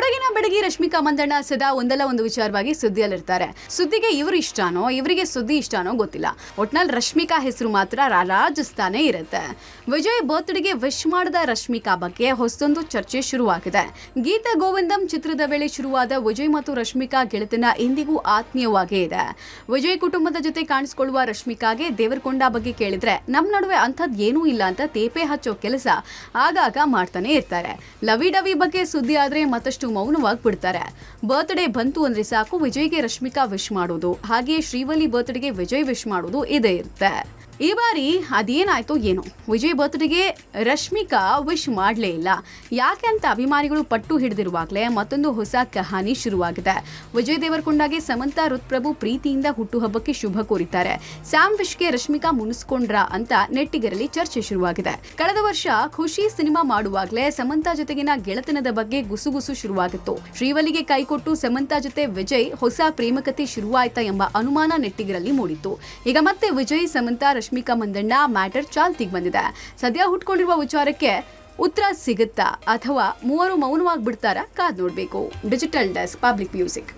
ರಶ್ಮಿಕಾ ಮಂದಣ್ಣ ಸದಾ ಒಂದಲ್ಲ ಒಂದು ವಿಚಾರವಾಗಿ ಸುದ್ದಿಯಲ್ಲಿರ್ತಾರೆ. ಸುದ್ದಿಗೆ ಇವರು ಇಷ್ಟಾನೋ, ಇವರಿಗೆ ಸುದ್ದಿ ಇಷ್ಟಾನೋ ಗೊತ್ತಿಲ್ಲ. ಒಟ್ನಲ್ಲಿ ರಶ್ಮಿಕಾ ಹೆಸರು ಮಾತ್ರ ರಾರಾಜಿಸ್ತಾನೆ ಇರುತ್ತೆ. ವಿಜಯ್ ಬರ್ತ್ಡೇಗೆ ವಿಶ್ ಮಾಡಿದ ರಶ್ಮಿಕಾ ಬಗ್ಗೆ ಹೊಸದೊಂದು ಚರ್ಚೆ ಶುರುವಾಗಿದೆ. ಗೀತಾ ಗೋವಿಂದಂ ಚಿತ್ರದ ವೇಳೆ ಶುರುವಾದ ವಿಜಯ್ ಮತ್ತು ರಶ್ಮಿಕಾ ಗೆಳೆತನ ಇಂದಿಗೂ ಆತ್ಮೀಯವಾಗೇ ಇದೆ. ವಿಜಯ್ ಕುಟುಂಬದ ಜೊತೆ ಕಾಣಿಸಿಕೊಳ್ಳುವ ರಶ್ಮಿಕಾಗೆ ದೇವರಕೊಂಡ ಬಗ್ಗೆ ಕೇಳಿದ್ರೆ ನಮ್ಮ ನಡುವೆ ಅಂಥದ್ದು ಏನೂ ಇಲ್ಲ ಅಂತ ತೇಪೆ ಹಚ್ಚೋ ಕೆಲಸ ಆಗಾಗ ಮಾಡ್ತಾನೆ ಇರ್ತಾರೆ. ಲವಿ ಡವಿ ಬಗ್ಗೆ ಸುದ್ದಿ ಆದ್ರೆ ಮತ್ತಷ್ಟು ಮೌನವಾಗಿ ಬಿಡ್ತಾರೆ ಬರ್ತ್ಡೇ ಬಂತು ಅಂದ್ರೆ ಸಾಕು, ವಿಜಯ್ಗೆ ರಶ್ಮಿಕಾ ವಿಶ್ ಮಾಡೋದು. ಹಾಗೆಯೇ ಶ್ರೀವಲ್ಲಿ ಬರ್ತ್ಡೇಗೆ ವಿಜಯ್ ವಿಶ್ ಮಾಡೋದು ಇದೇ ಇರುತ್ತೆ. ಈ ಬಾರಿ ಅದೇನಾಯ್ತು ಏನೋ? ವಿಜಯ್ ಬರ್ತ್ಡೇಗೆ ರಶ್ಮಿಕಾ ವಿಶ್ ಮಾಡಲೇ ಇಲ್ಲ. ಯಾಕೆ ಅಂತ ಅಭಿಮಾನಿಗಳು ಪಟ್ಟು ಹಿಡಿದಿರುವಾಗಲೇ ಮತ್ತೊಂದು ಹೊಸ ಕಹಾನಿ ಶುರುವಾಗಿದೆ. ವಿಜಯ್ ದೇವರಕೊಂಡಾಗೆ ಸಮಂತಾ ರುತ್ಪ್ರಭು ಪ್ರೀತಿಯಿಂದ ಹುಟ್ಟುಹಬ್ಬಕ್ಕೆ ಶುಭ ಕೋರಿದ್ದಾರೆ. ಸ್ಯಾಮ್ ವಿಶ್ಗೆ ರಶ್ಮಿಕಾ ಮುನಿಸ್ಕೊಂಡ್ರ ಅಂತ ನೆಟ್ಟಿಗರಲ್ಲಿ ಚರ್ಚೆ ಶುರುವಾಗಿದೆ. ಕಳೆದ ವರ್ಷ ಖುಷಿ ಸಿನಿಮಾ ಮಾಡುವಾಗಲೇ ಸಮಂತಾ ಜೊತೆಗಿನ ಗೆಳೆತನದ ಬಗ್ಗೆ ಗುಸುಗುಸು ಶುರುವಾಗಿತ್ತು. ಶ್ರೀವಲಿಗೆ ಕೈಕೊಟ್ಟು ಸಮಂತಾ ಜೊತೆ ವಿಜಯ್ ಹೊಸ ಪ್ರೇಮಕತೆ ಶುರುವಾಯ್ತಾ ಎಂಬ ಅನುಮಾನ ನೆಟ್ಟಿಗರಲ್ಲಿ ಮೂಡಿತ್ತು. ಈಗ ಮತ್ತೆ ವಿಜಯ್, ಸಮಂತ ರಶ್ಮಿಕಾ ಮಂದಣ್ಣ ಮ್ಯಾಟರ್ ಚಾಲ್ತಿಗೆ ಬಂದಿದೆ. ಸದ್ಯ ಹುಟ್ಕೊಂಡಿರುವ ವಿಚಾರಕ್ಕೆ ಉತ್ತರ ಸಿಗುತ್ತಾ ಅಥವಾ ಮೂವರು ಮೌನವಾಗಿ ಬಿಡ್ತಾರಾ ಕಾದ್ ನೋಡಬೇಕು. Digital desk, public music.